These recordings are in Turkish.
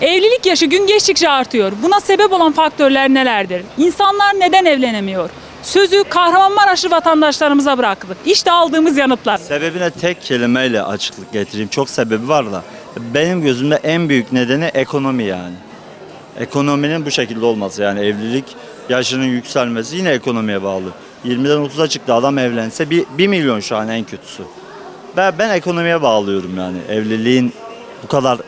Evlilik yaşı gün geçtikçe artıyor. Buna sebep olan faktörler nelerdir? İnsanlar neden evlenemiyor? Sözü Kahramanmaraşlı vatandaşlarımıza bıraktık. İşte aldığımız yanıtlar. Sebebine tek kelimeyle açıklık getireyim. Çok sebebi var da benim gözümde en büyük nedeni ekonomi yani. Ekonominin bu şekilde olması yani evlilik yaşının yükselmesi yine ekonomiye bağlı. 20'den 30'a çıktı adam evlense 1, 1 milyon şu an en kötüsü. Ben, ben ekonomiye bağlıyorum yani evliliğin bu kadar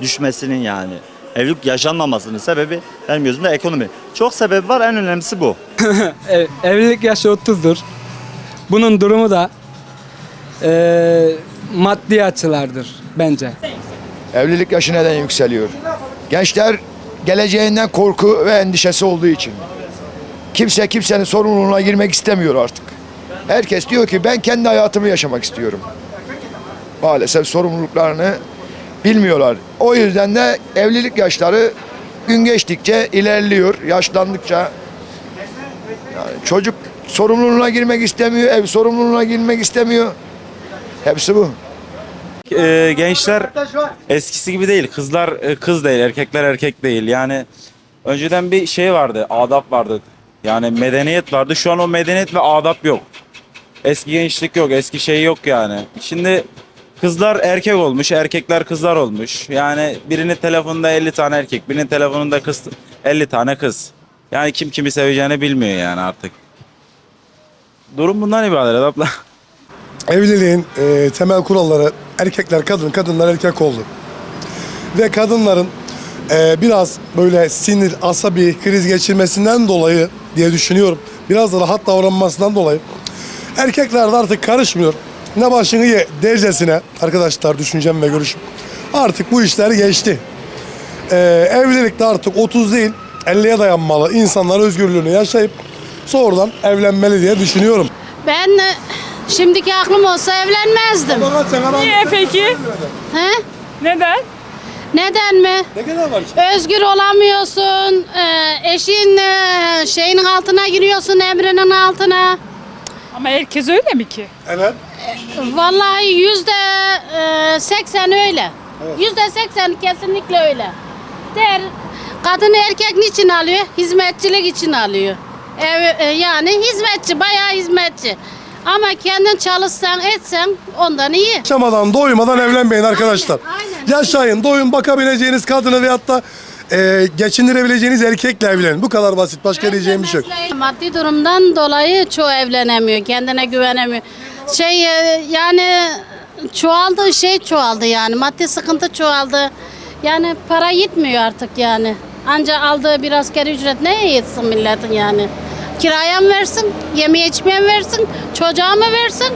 düşmesinin yani. Evlilik yaşanmamasının sebebi benim gözümde ekonomi. Çok sebebi var en önemlisi bu. Ev- evlilik yaşı 30'dur. Bunun durumu da eee, maddi açılardır bence. Evlilik yaşı neden yükseliyor? Gençler geleceğinden korku ve endişesi olduğu için. Kimse kimsenin sorumluluğuna girmek istemiyor artık. Herkes diyor ki ben kendi hayatımı yaşamak istiyorum. Maalesef sorumluluklarını bilmiyorlar. O yüzden de evlilik yaşları gün geçtikçe ilerliyor. Yaşlandıkça yani çocuk sorumluluğuna girmek istemiyor, ev sorumluluğuna girmek istemiyor. Hepsi bu. Ee, gençler eskisi gibi değil. Kızlar e, kız değil, erkekler erkek değil. Yani önceden bir şey vardı, adap vardı. Yani medeniyet vardı. Şu an o medeniyet ve adap yok. Eski gençlik yok, eski şey yok yani. Şimdi kızlar erkek olmuş, erkekler kızlar olmuş. Yani birinin telefonunda 50 tane erkek, birinin telefonunda kız 50 tane kız. Yani kim kimi seveceğini bilmiyor yani artık. Durum bundan ibaret abla. Evliliğin e, temel kuralları erkekler kadın, kadınlar erkek oldu. Ve kadınların e, biraz böyle sinir, asabi, kriz geçirmesinden dolayı diye düşünüyorum. Biraz da rahat davranmasından dolayı erkekler de artık karışmıyor. Ne başını ye dercesine arkadaşlar düşüncem ve görüşüm. Artık bu işler geçti. E, evlilik de artık 30 değil 50'ye dayanmalı. İnsanlar özgürlüğünü yaşayıp sonradan evlenmeli diye düşünüyorum. Ben şimdiki aklım olsa evlenmezdim. Niye peki? He? Neden? Neden mi? Ne kadar var ki? Özgür olamıyorsun. e, Eşin e, şeyinin altına giriyorsun, emrinin altına. Ama herkes öyle mi ki? Evet. Vallahi yüzde e, seksen öyle. Yüzde seksen kesinlikle öyle. Der, kadını erkek niçin alıyor? Hizmetçilik için alıyor. Ev, e, yani hizmetçi, bayağı hizmetçi. Ama kendin çalışsan, etsen ondan iyi. Yaşamadan, doymadan evlenmeyin arkadaşlar. aynen. Yaşayın, doyun, bakabileceğiniz kadını veyahut da e, geçindirebileceğiniz erkekle evlenin. Bu kadar basit. Başka diyeceğim bir şey yok. Maddi durumdan dolayı çoğu evlenemiyor, kendine güvenemiyor. Şey e, yani çoğaldı şey çoğaldı yani maddi sıkıntı çoğaldı. Yani para yetmiyor artık yani. Anca aldığı bir asgari ücret neye yetsin milletin yani? Kiraya mı versin, yemeye içmeye mi versin, çocuğa mı versin?